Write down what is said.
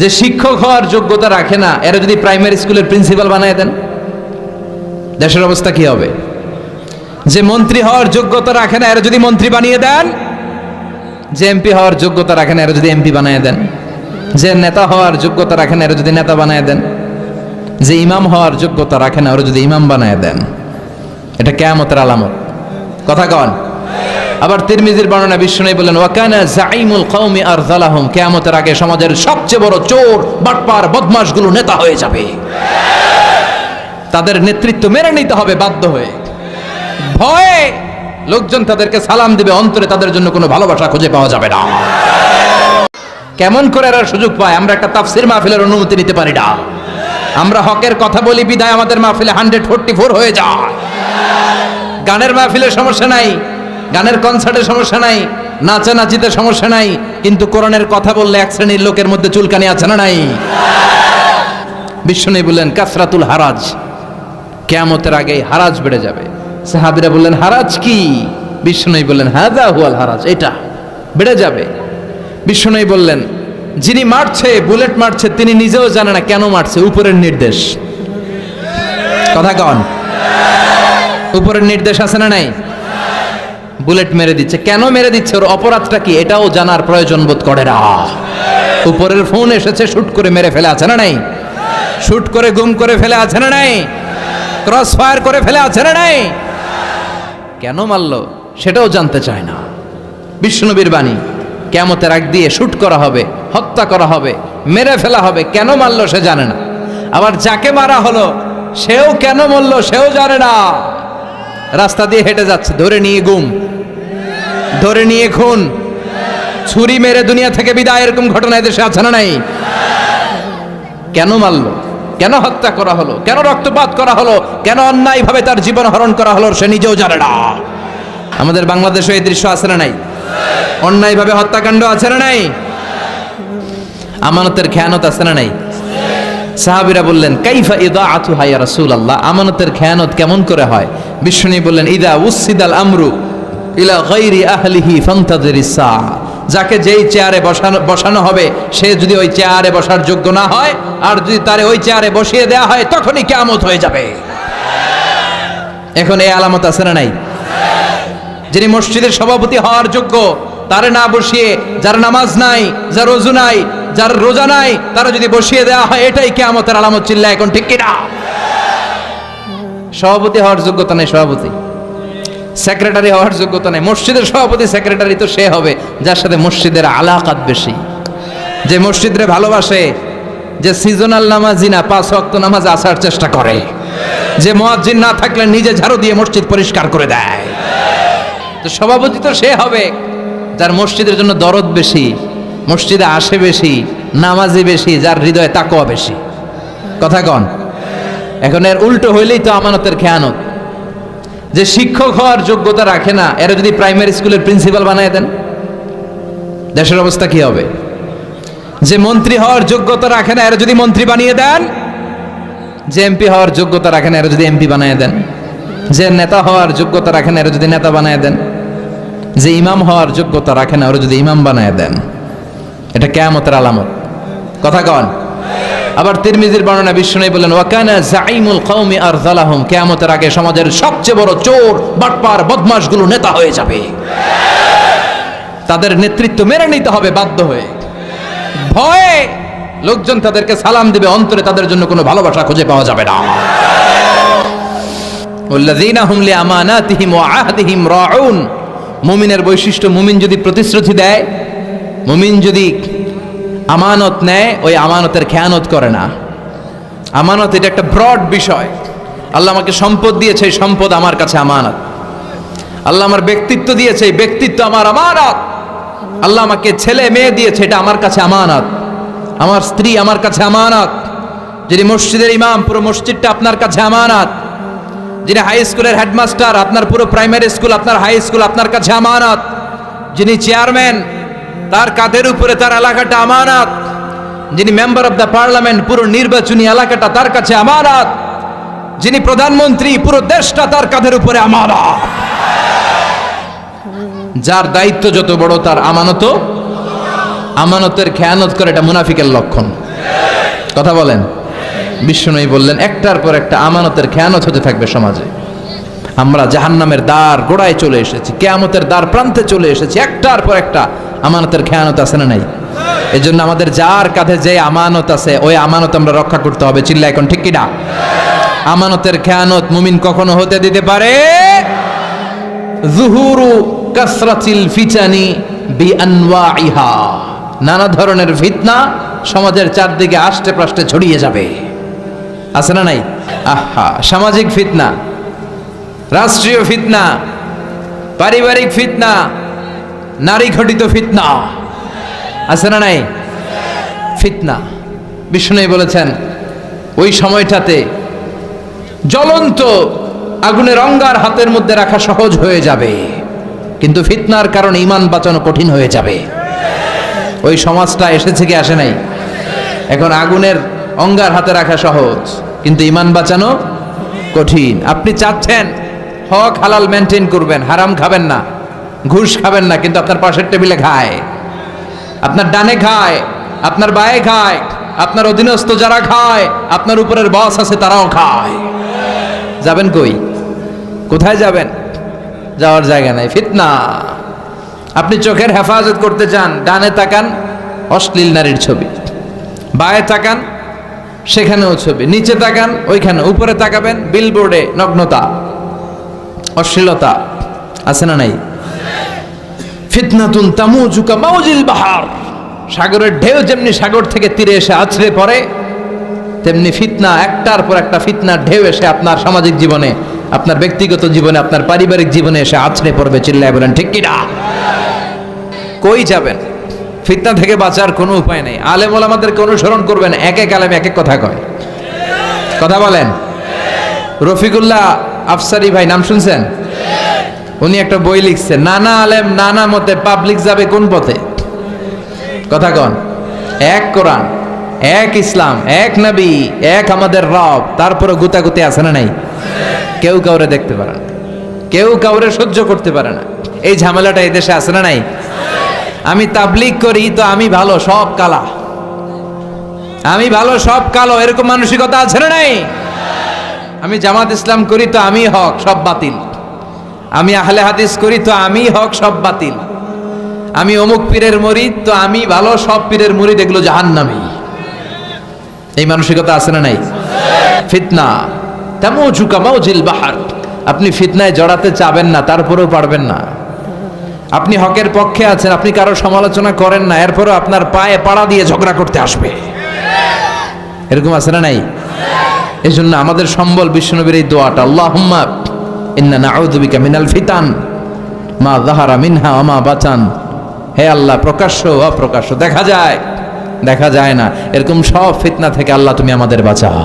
যে শিক্ষক হওয়ার যোগ্যতা রাখে না, এরা যদি প্রাইমারি স্কুলের প্রিন্সিপাল বানায় দেন, দেশের অবস্থা কি হবে? যে মন্ত্রী হওয়ার যোগ্যতা রাখে না, এরা যদি মন্ত্রী বানিয়ে দেন, যে এমপি হওয়ার যোগ্যতা রাখে না, এরা যদি এমপি বানিয়ে দেন, যে নেতা হওয়ার যোগ্যতা রাখে না, এরা যদি নেতা বানায় দেন, যে ইমাম হওয়ার যোগ্যতা রাখে না, ওরা যদি ইমাম বানায় দেন, এটা কেয়ামতের আলামত। কথা কন। আবার তিরমিজির বর্ণনা বিশ্ব বিষ্ণু বলেন, ওয়াকানা জাইমুল কওমি আর জালাহুম কেয়ামতের আগে সমাজের সবচেয়ে বড় চোর, বাটপার, বদমাশগুলো নেতা হয়ে যাবে। তাদের নেতৃত্ব মেনে নিতে হবে, বাধ্য হয়ে। ভয়ে লোকজন তাদেরকে সালাম দিবে, অন্তরে তাদের জন্য কোনো ভালোবাসা খুঁজে পাওয়া যাবে না। কেমন করে এরা সুযোগ পায়, আমরা একটা তাফসির মাহফিলের অনুমতি নিতে পারি না। আমরা হকের কথা বলি, বিদায় আমাদের মাহফিলে হান্ড্রেড ফোরটি ফোর হয়ে যায়। গানের মাহফিলে সমস্যা নাই। গানের কনসার্টে সমস্যা নাই নাচানাচিতে সমস্যা নাই, কিন্তু কোরআনের কথা বললে এক শ্রেণির লোকের মধ্যে চুলকানি আছে না নাই? বিষ্ণু বললেন, কাসরাতুল হারাজ, কেয়ামতের আগে হারাজ বেড়ে যাবে। সাহাবিরা বললেন, হারাজ কি? বিষ্ণু বললেন হাজা হুয়াল হারাজ, এটা বেড়ে যাবে। বিষ্ণু বললেন, যিনি মারছে, বুলেট মারছে, তিনি নিজেও জানে না কেন মারছে, উপরের নির্দেশ। কথা কন। উপরের নির্দেশ আছে না নাই? বুলেট মেরে দিচ্ছে। কেন মেরে দিচ্ছে? ওর অপরাধটা কি? এটাও জানার প্রয়োজন বোধ করে না। উপরের ফোন এসেছে, শুট করে মেরে ফেলে আছে না নাই? শুট করে গুম করে ফেলে আছে না নাই? ক্রস ফায়ার করে ফেলে আছে না নাই? কেন মারলো? সেটাও জানতে চায় না। বিষ্ণুবীর বাণী কেমতের আগ দিয়ে শুট করা হবে, হত্যা করা হবে, মেরে ফেলা হবে, কেন মারলো সে জানে না। আবার যাকে মারা হলো, সেও কেন মরলো সেও জানে না। রাস্তা দিয়ে হেঁটে যাচ্ছে। ধরে নিয়ে গুম ধরে নিয়ে খুন। ছুরি মেরে দুনিয়া থেকে বিদায়, এরকম ঘটনা এদেশে আছে না নাই? কেন মারল? কেন হত্যা করা হলো? কেন রক্তপাত করা হলো? কেন অন্যায়ভাবে তার জীবন হরণ করা হলো সে নিজেও জানে না। আমাদের বাংলাদেশে এই দৃশ্য আছে না নাই? অন্যায়ভাবে হত্যাকাণ্ড আছে না নাই? আমানতের খেয়ানত আছে না নাই? সাহাবিরা বললেন, কাইফা ইদা আতু হাইয়া রাসূল আল্লাহ আমানতের খেয়ানত কেমন করে হয়? বিষ্ণু বললেন, ইদা উসিদাল আমরু ইলা গাইরি আহলিহি ফান্তাদিরিস সাআ। যাকে যেই চেয়ারে বসানো বসানো হবে, সে যদি ওই চেয়ারে বসার যোগ্য না হয়, আর যদি তারে ওই চেয়ারে বসিয়ে দেয়া হয়, তখনই কেয়ামত হয়ে যাবে। এখন এই আলামত আছে না নাই? যিনি মসজিদের সভাপতি হওয়ার যোগ্য, তারে না বসিয়ে, যার নামাজ নাই, যার রোজু নাই যার রোজা নাই তারা যদি বসিয়ে দেওয়া হয়, এটাই কেয়ামতের আলামত চিল্লা, এখন ঠিক কিনা? সভাপতি হওয়ার যোগ্যতা নেই, সভাপতি। সেক্রেটারি হওয়ার যোগ্যতা নেই, মসজিদের সভাপতি, সেক্রেটারি তো সে হবে, যার সাথে মসজিদের আলাকাত বেশি। যে মসজিদরে ভালোবাসে, যে সিজনাল নামাজি না, পাঁচ ওয়াক্ত নামাজ আসার চেষ্টা করে। যে মুয়াজ্জিন না থাকলে নিজে ঝাড়ু দিয়ে মসজিদ পরিষ্কার করে দেয়। তো সভাপতি তো সে হবে, যার মসজিদের জন্য দরদ বেশি। মসজিদে আসে বেশি, নামাজি বেশি, যার হৃদয়ে তাকোয়া বেশি। কথা কন। এখন এর উল্টো হইলেই তো আমানতের খেয়ানত। যে শিক্ষক হওয়ার যোগ্যতা রাখে না, এরা যদি প্রাইমারি স্কুলের প্রিন্সিপাল বানায় দেন, দেশের অবস্থা কি হবে? যে মন্ত্রী হওয়ার যোগ্যতা রাখে না, এরা যদি মন্ত্রী বানিয়ে দেন, যে এমপি হওয়ার যোগ্যতা রাখে না, এরা যদি এমপি বানিয়ে দেন, যে নেতা হওয়ার যোগ্যতা রাখে না, এরা যদি নেতা বানিয়ে দেন, যে ইমাম হওয়ার যোগ্যতা রাখে না, ওরা যদি ইমাম বানায় দেন। এটা কেয়ামতের আলামত। কথা কন। আবার তিরমিজির বর্ণনা বিষ্ণু বলেন ওয়াকানা জাইমুল কওমি আগে সমাজের সবচেয়ে বড় চোর, বাটপার, বদমাশগুলো নেতা হয়ে যাবে। তাদের নেতৃত্ব মেনে নিতে হবে, বাধ্য হয়ে। ভয়ে লোকজন তাদেরকে সালাম দিবে, অন্তরে তাদের জন্য কোনো ভালোবাসা খুঁজে পাওয়া যাবে না। ওয়াল্লাযীনা হুম লিআমানাতিহিম ওয়া আহদিহিম রাউন। মুমিনের বৈশিষ্ট্য মুমিন যদি প্রতিশ্রুতি দেয় মুমিন যদি আমানত নেয়, ওই আমানতের খেয়ানত করে না। আমানত এটা একটা ব্রড বিষয়। আল্লাহ আমাকে সম্পদ দিয়েছে, এই সম্পদ আমার কাছে আমানত। আল্লাহ আমার ব্যক্তিত্ব দিয়েছে, এই ব্যক্তিত্ব আমার আমানত। আল্লাহ আমাকে ছেলে, মেয়ে দিয়েছে, এটা আমার কাছে আমানত। আমার স্ত্রী আমার কাছে আমানত। যিনি মসজিদের ইমাম, পুরো মসজিদটা আপনার কাছে আমানত। যিনি হাই স্কুলের হেডমাস্টার আপনার পুরো প্রাইমারি স্কুল আপনার হাই স্কুল আপনার কাছে আমানত। যিনি চেয়ারম্যান তার কাঁধের উপরে তার এলাকাটা আমানত। যিনি মেম্বার অফ দ্য পার্লামেন্ট, পুরো নির্বাচনী এলাকাটা তার কাছে আমানত। যিনি প্রধানমন্ত্রী, পুরো দেশটা তার কাঁধের উপরে আমানত। যার দায়িত্ব যত বড়, তার আমানত আমানতের খেয়ানত করে এটা মুনাফিকের লক্ষণ। কথা বলেন। বিষ্ণুই বললেন, একটার পর একটা আমানতের খেয়ানত হতে থাকবে সমাজে। আমরা জাহান্নামের দ্বার গোড়ায় চলে এসেছি, কেয়ামতের দ্বার প্রান্তে চলে এসেছি, একটার পর একটা আমানতের খেয়ানত আছে না নাই? এই জন্য আমাদের যার কাঁধে যে আমানত আছে, ওই আমানত আমরা রক্ষা করতে হবে। চিল্লা এখন, ঠিক কিনা? আমানতের খেয়ানত মুমিন কখনো হতে দিতে পারে? জুহুরু কাসরাতিল ফিচানি বি আনওয়াইহা নানা ধরনের ফিতনা সমাজের চারদিকে আষ্টে প্রাষ্টে ছড়িয়ে যাবে। আছে না নাই? আহা, সামাজিক ফিতনা, রাষ্ট্রীয় ফিতনা, পারিবারিক ফিতনা নারী ঘটিত ফিতনা। আছে না নাই? ফিতনা। বিষ্ণু বলেছেন, ওই সময়টাতে জ্বলন্ত আগুনের অঙ্গার হাতের মধ্যে রাখা সহজ হয়ে যাবে, কিন্তু ফিতনার কারণে ইমান বাঁচানো কঠিন হয়ে যাবে। ওই সমাজটা এসেছে কি আসে নাই? এখন আগুনের অঙ্গার হাতে রাখা সহজ, কিন্তু ইমান বাঁচানো কঠিন। আপনি চাচ্ছেন, হক হালাল মেনটেন করবেন, হারাম খাবেন না। ঘুষ খাবেন না, কিন্তু আপনার পাশের টেবিলে খায়। আপনার ডানে খায়, আপনার বায়ে খায়, আপনার অধীনস্থ যারা খায়, আপনার উপরের বস আছে তারাও খায়। যাবেন কই? কোথায় যাবেন? যাওয়ার জায়গা নাই, ফিতনা। আপনি চোখের হেফাজত করতে চান, ডানে তাকান, অশ্লীল নারীর ছবি। বায়ে তাকান, সেখানেও ছবি। নিচে তাকান, ওইখানে। উপরে তাকাবেন বিলবোর্ডে নগ্নতা, অশ্লীলতা, আছে না নাই? ফিতনাতুন তামুজুকা মাউজিল বাহার। সাগরের ঢেউ যেমনি সাগর থেকে তীরে এসে আছড়ে পড়ে, তেমনি ফিতনা, একটার পর একটা ফিতনার ঢেউ এসে আপনার সামাজিক জীবনে, আপনার ব্যক্তিগত জীবনে, আপনার পারিবারিক জীবনে এসে আছড়ে পড়বে, চিল্লায় বলেন, ঠিক কিনা? কই যাবেন? ফিতনা থেকে বাঁচার কোনো উপায় নেই। আলেম আমাদেরকে অনুসরণ করবেন, এক এক আলেম এক এক কথা কয়। কথা বলেন? রফিকুল্লাহ আফসারি ভাই, নাম শুনছেন? উনি একটা বই লিখছে, নানা আলেম, নানা মতে পাবলিক যাবে কোন পথে? কথা কন, এক কোরআন, এক ইসলাম, এক নবী, এক আমাদের রব তারপরে গুতাগুতি আছে না নাই? কেউ কাউরে দেখতে পারে না, কেউ কাউরে সহ্য করতে পারে না। এই ঝামেলাটা এই দেশে আছে না নাই? আমি তাবলিক করি তো আমি ভালো, সব কালা। আমি ভালো, সব কালো, এরকম মানসিকতা আছে না নাই? আমি জামাত ইসলাম করি তো আমি হক, সব বাতিল। আমি আহলে হাদিস করি, তো আমি হক, সব বাতিল। আমি অমুক পীরের মরিদ, তো আমি ভালো, সব পীরের মরিদ, এগুলো জাহান্নামি। এই মানসিকতা আছে না নাই? ফিতনা। তেমন ঝুকামাও জিল বাহার। আপনি ফিতনায় জড়াতে চাবেন না, তারপরেও পারবেন না। আপনি হকের পক্ষে আছেন, আপনি কারও সমালোচনা করেন না, এরপরও আপনার পায়ে পাড়া দিয়ে ঝগড়া করতে আসবে। এরকম আছে না নাই? এই জন্য আমাদের সম্বল বিষ্ণুনবীর এই দোয়াটা, আল্লাহুম্মা ইন্না নাউযুবিকা মিনাল ফিতান, মা দাহারা মিনহা ওয়া মা বাচান হে আল্লাহ, প্রকাশ্য অপ্রকাশ্য, দেখা যায় দেখা যায় না। এরকম সব ফিতনা থেকে আল্লাহ তুমি আমাদের বাঁচাও।